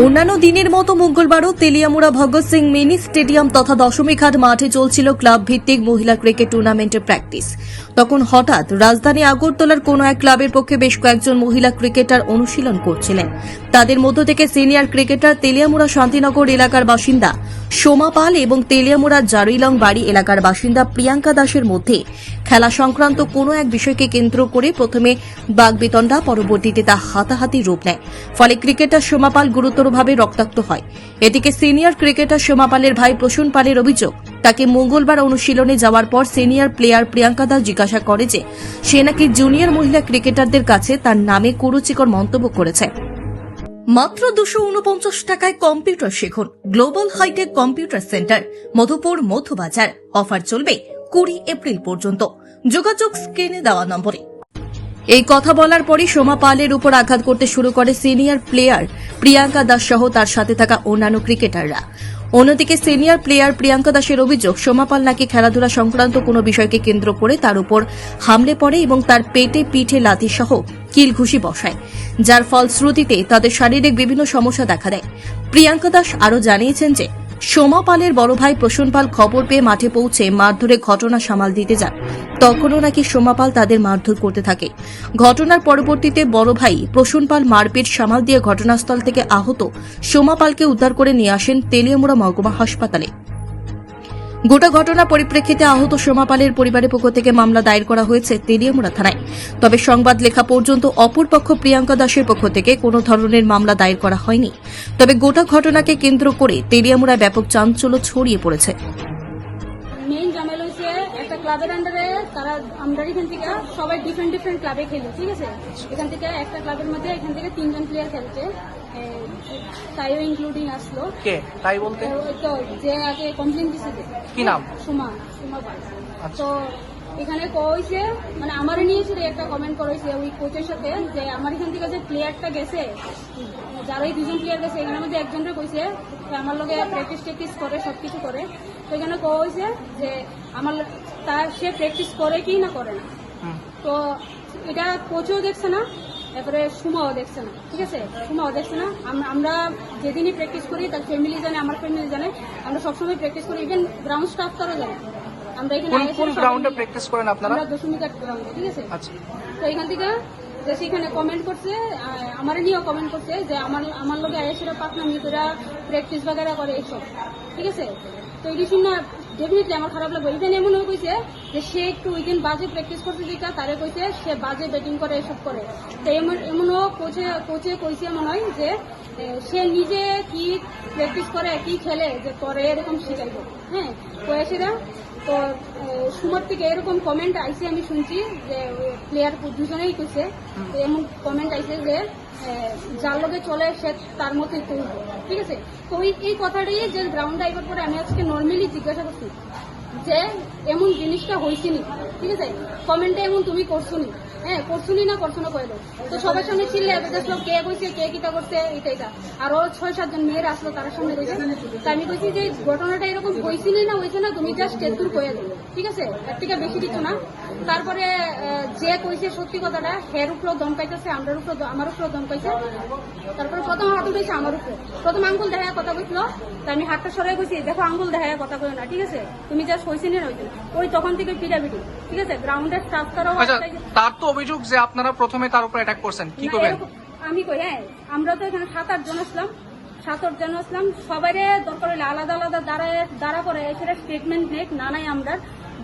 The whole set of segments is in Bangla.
অন্যান্য দিনের মতো মঙ্গলবারও তেলিয়ামুড়া ভগৎ সিং মিনি স্টেডিয়াম তথা দশমীঘাট মাঠে চলছিল ক্লাব ভিত্তিক মহিলা ক্রিকেট টুর্নামেন্টের প্র্যাকটিস। তখন হঠাৎ রাজধানী আগরতলার কোনো এক ক্লাবের পক্ষে বেশ কয়েকজন মহিলা ক্রিকেটার অনুশীলন করছিলেন। তাদের মধ্য থেকে সিনিয়র ক্রিকেটার তেলিয়ামুড়া শান্তিনগর এলাকার বাসিন্দা সোমা পাল এবং তেলিয়ামুড়া জারিলং বাড়ি এলাকার বাসিন্দা প্রিয়াঙ্কা দাসের মধ্যে খেলা সংক্রান্ত কোনো এক বিষয়কে কেন্দ্র করে প্রথমে বাগবিতণ্ডা, পরবর্তীতে তা হাতাহাতি রূপ নেয়। ফলে ক্রিকেটার সোমাপাল গুরুতরভাবে রক্তাক্ত হয়। এদিকে সিনিয়র ক্রিকেটার সোমাপালের ভাই প্রসূন পালের অভিযোগ, তাকে মঙ্গলবার অনুশীলনে যাওয়ার পর সিনিয়র প্লেয়ার প্রিয়াঙ্কা দাস জিজ্ঞাসা করে যে, সে নাকি জুনিয়র মহিলা ক্রিকেটারদের কাছে তার নামে কুরুচিকর মন্তব্য করেছে। মাত্র দুশো উনপঞ্চাশ টাকায় কম্পিউটার শিখুন। Global hi-tech computer centre, Madhupur Madhubazar offer চলবে কুড়ি এপ্রিল পর্যন্ত। যোগাযোগ স্ক্রিনে দেওয়া নম্বরে। এই কথা বলার পরই সোমা পালের উপর আঘাত করতে শুরু করে সিনিয়র প্লেয়ার প্রিয়াঙ্কা দাস সহ তার সাথে থাকা অন্যান্য ক্রিকেটাররা। অন্যদিকে সিনিয়র প্লেয়ার প্রিয়াঙ্কা দাসের অভিযোগ, সোমা পাল নাকি খেলাধুলা সংক্রান্ত কোনো বিষয়কে কেন্দ্র করে তার উপর হামলে পড়ে এবং তার পেটে পিঠে লাথি সহ কিল ঘুষি বসায়। যার ফলশ্রুতিতে তাদের শারীরিক বিভিন্ন সমস্যা দেখা দেয়। প্রিয়াঙ্কা দাস আরও জানিয়েছেন যে সোমা পালের বড় ভাই প্রসূন পাল খবর পেয়ে মাঠে পৌঁছে মারধরে ঘটনা সামাল দিতে যান। তখনও নাকি সোমা পাল তাদের মারধর করতে থাকে। ঘটনার পরবর্তীতে বড় ভাই প্রসূন পাল মারপিট সামাল দিয়ে ঘটনাস্থল থেকে আহত সোমা পালকে উদ্ধার করে নিয়ে আসেন তেলিয়ামুড়া মহকুমা হাসপাতালে। গোটা ঘটনা পরিপ্রেক্ষিতে আহত সোমা পালের পরিবারের পক্ষ থেকে মামলা দায়ের করা হয়েছে তেলিয়ামুড়া থানায়। তবে সংবাদ লেখা পর্যন্ত অপরপক্ষ প্রিয়াঙ্কা দাসের পক্ষ থেকে কোনো ধরনের মামলা দায়ের করা হয়নি। তবে গোটা ঘটনাকে কেন্দ্র করে তেলিয়ামুড়ায় ব্যাপক চাঞ্চল্য ছড়িয়ে পড়েছে। ক্লাবের আন্ডারে তারা আমরা এখান থেকে সবাই ডিফারেন্ট ডিফারেন্ট ক্লাবে খেলি ঠিক আছে? এখান থেকে একটা ক্লাবের মধ্যে এখান থেকে তিনজন প্লেয়ার খেলছে। তাইও ইনক্লুডিং আসলো। কে? তাই বলতে? তো যে আগে কমপ্লেন দিছে যে কি নাম? সুমা সুমা পাল। আচ্ছা। তো এখানে কইছে মানে আমার নিয়েছিল একটা কমেন্ট করেছে ওই কোচের সাথে যে আমার এখান থেকে যে প্লেয়ারটা গেছে যারা এই দুজন প্লেয়ার গেছে এখানের মধ্যে একজনকে কইছে যে আমার লগে প্র্যাকটিস ট্যাকটিস করে সবকিছু করে। তো এখানে কইছে যে আমার তার সে প্র্যাকটিস করে কি না করে না। তো এটা কোচও দেখছে না এরপরে সুমাও দেখছে না ঠিক আছে? সুমাও দেখছে না। আমরা যেদিনই প্র্যাকটিস করি তার ফ্যামিলি জানে আমার ফ্যামিলি জানে। আমরা সবসময় প্র্যাকটিস করি। ইভেন গ্রাউন্ড স্টাফ তারও জানে। আমরা এখানে কোন গ্রাউন্ডে প্র্যাকটিস করেন আপনারা? আমরা দশমিক আট গ্রাউন্ডে ঠিক আছে? আচ্ছা। তো এখান থেকে যে সেখানে কমেন্ট করছে আমার নিয়েও কমেন্ট করছে যে আমার আমার লোকে আয়েসেরা পাকনামি করে প্র্যাকটিস বাগেরা করে এইসব ঠিক আছে? তো এই শুনে ডেফিনেটলি আমার খারাপ লাগবে। ইভেন এমনও কইছে যে সে একটু ওই দিন বাজে প্র্যাকটিস করতে যেটা, তারে কইছে সে বাজে ব্যাটিং করে, এসব করে। তো এমন, এমনও কোচে কোচে কইছে মনে হয় যে সে নিজে কি প্র্যাকটিস করে, কি খেলে, যে পরে এরকম শিখাইব। হ্যাঁ কয়েছেরা তো সুমার থেকে এরকম কমেন্ট আইসে আমি শুনছি যে প্লেয়ার দুজনেই কইছে। এমন কমেন্ট আইসে যে যার লগে চলে সে তার মতোই করব ঠিক আছে? তো ওই এই কথাটাই যে গ্রাউন্ড আইবার পরে আমি আজকে নর্মালি জিজ্ঞাসা করছি যে, এমন জিনিসটা হয়েছে নি? ঠিক আছে? কমেন্টে এমন তুমি করছ নি? হ্যাঁ না কইলো। তো সবার সামনে দেখল কে কইছে কে কিটা করছে? আরও ছয় সাতজন মেয়ের আসলো তার সামনে তা আমি কইছি যে ঘটনাটা এরকম হয়েছে নি হয়েছে না তুমি জাস্ট কয়ে ঠিক আছে? এর থেকে বেশি কিছু না। তারপরে যে কইছে সত্যি কথাটা হের উপরেও দমকাইতেছে আমার উপরে আমার উপরেও দমকাইছে তারপরে প্রথম হাত উঠেছে আমার উপরে। প্রথম আঙ্গুল দেখা কথা কইছিল। তা আমি হাতটা সরাই কইছি দেখো আঙ্গুল দেখা কথা কই না ঠিক আছে? তুমি জাস্ট হয়েছে না ওই তখন থেকে পিটাপিটি ঠিক আছে? গ্রাউন্ডের স্টাফ তারাও আচ্ছা তার তো অভিযোগ যে আপনারা প্রথমে তার উপর অ্যাটাক করছেন। কি করবেন? আমি কই হ্যাঁ আমরা তো এখানে সাত আট জন আসলাম। সাত আট জন আসলাম। সবাই দরকার হলে আলাদা আলাদা দাঁড়ায় দাঁড়া করে সেটা স্টেটমেন্ট নেক না নাই আমরা।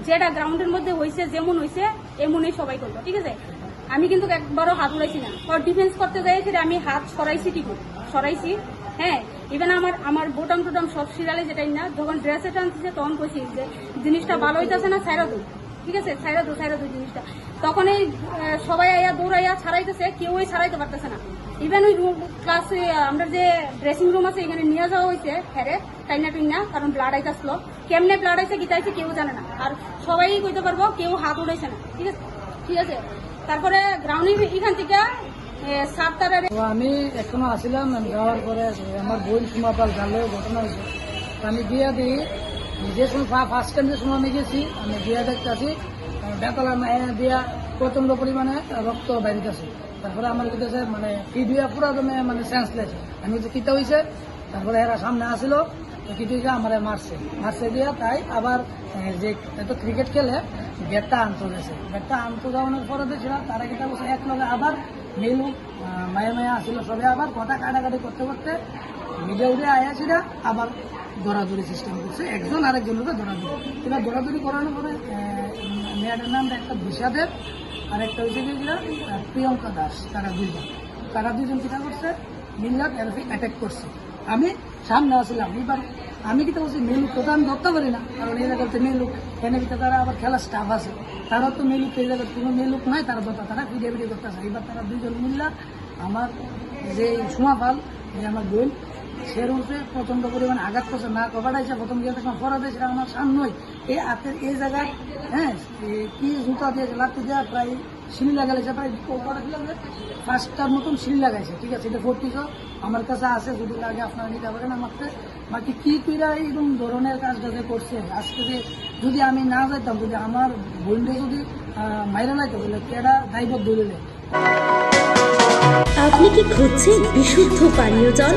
যেটা গ্রাউন্ডের মধ্যে হয়েছে যেমন হয়েছে এমনই সবাই করব ঠিক আছে? আমি কিন্তু একবারও হাত উড়াইছি না। ওর ডিফেন্স করতে যাই সেটা আমি হাত সরাইছি ঠিকই সরাইছি হ্যাঁ। ইভেন আমার আমার বোটাম টোটাম সব সিরালে যেটাই না যখন ড্রেসে টানতেছে তখন কইছি যে জিনিসটা ভালো হইতেছে না ছাইরা ঠিক আছে, ছাইরা দু ছাইরা দু জিনিসটা। তখন এই সবাই আইয়া দৌড়াইয়া ছাড়াইতেছে কেউই ছাড়াইতে পারতেছে না। ইভেন ওই রুম ক্লাসে আমরা যে ড্রেসিং রুম আছে, এখানে নিয়ে যাওয়া হয়েছে হ্যারে, টাইনা টুইনা কারণ ব্লাড আইতাছিল। কেমনে ব্লাড আইছে গিতাইছে কেউ জানে না। আর সবাই কইতে পারব, কেউ হাত উঠাইছে না। ঠিক আছে ঠিক আছে? তারপরে গ্রাউন্ডে এখান থেকে আমি এখনও আসিলাম যাওয়ার পরে আমার বোন সুমাপাল জানলেও ঘটনা হয়েছে। আমি গিয়া দিই নিজে সময় ফার্স্ট টাইম যে সময় আমি গেছি, আমি গিয়া দেখতে আসি বেতলা দিয়া প্রচণ্ড পরিমাণে রক্ত বাইরিতেছে। তারপরে আমার কাছে মানে দিয়া পুরা দমে মানে সেন্সলেস আমি যে কিতা হয়েছে তারপরে এরা সামনে আসিল, তো কি হয়েছে আমার মারছে। মারছে দিয়া তাই আবার যে এত ক্রিকেট খেলে ব্যাটটা আনতে গেছে। ব্যাটটা আনতে যাওয়ানোর পরে দেখছিল তারা কিতা বসে এক লগে আবার মেলু মায়া মায়া আসিল সবে আবার, কথা কাটাকাটি করতে করতে মিডিয়া উঠে আয়াছিল আবার দৌড়াদৌড়ি সিস্টেম করছে। একজন আরেকজনের উপরে দৌড়াদৌড়ি এবার দৌড়াদৌড়ি করানোর পরে মেয়েটার নাম একটা বিষাদেব আর একটা হয়েছে কি প্রিয়ঙ্কা দাস, তারা দুইজন। তারা দুইজন কিটা করছে, মিল্লাত অ্যাটাক করছে। আমি সামনে আসলাম। এবার আমি কিটা বলছি মেলুক তো আমি ধরতে পারি না। কারণ এই জায়গাতে মেলুক এখানে কিটা তারা আবার খেলার স্টাফ আছে। তারা তো মেলুক এই জায়গায় কোনো মেলুক নাই, তারা ধরতে তারা ভিডিও ভিডিও করতেছে। এবার তারা দুইজন মিল্লা আমার যে সুমাফাল যে আমার বোন সে রূপে প্রচণ্ড পরিমাণে আঘাত করছে, না কভারাইছে প্রথম গিয়ে দেখলাম সেটা আমার এই এই জায়গায় হ্যাঁ কি জুতা দিয়েছে দেওয়া প্রায় সিঁড়ি লাগাইছে, প্রায় পাঁচটার মতন সিঁড়ি লাগাইছে, ঠিক আছে? এটা আমার কাছে আছে, যদি লাগে আপনারা নিতে পারেন আমাকে। বাকি কি কিরা এইরকম ধরনের কাজটা যে করছে, আজকে যে যদি আমি না যাইতাম, যদি আমার বোনটা যদি মাইরা লাইতো বলে কেডা দায়বদ্ধ ধরলে আপনি কি খুঁজছেন বিশুদ্ধ পানীয় জল?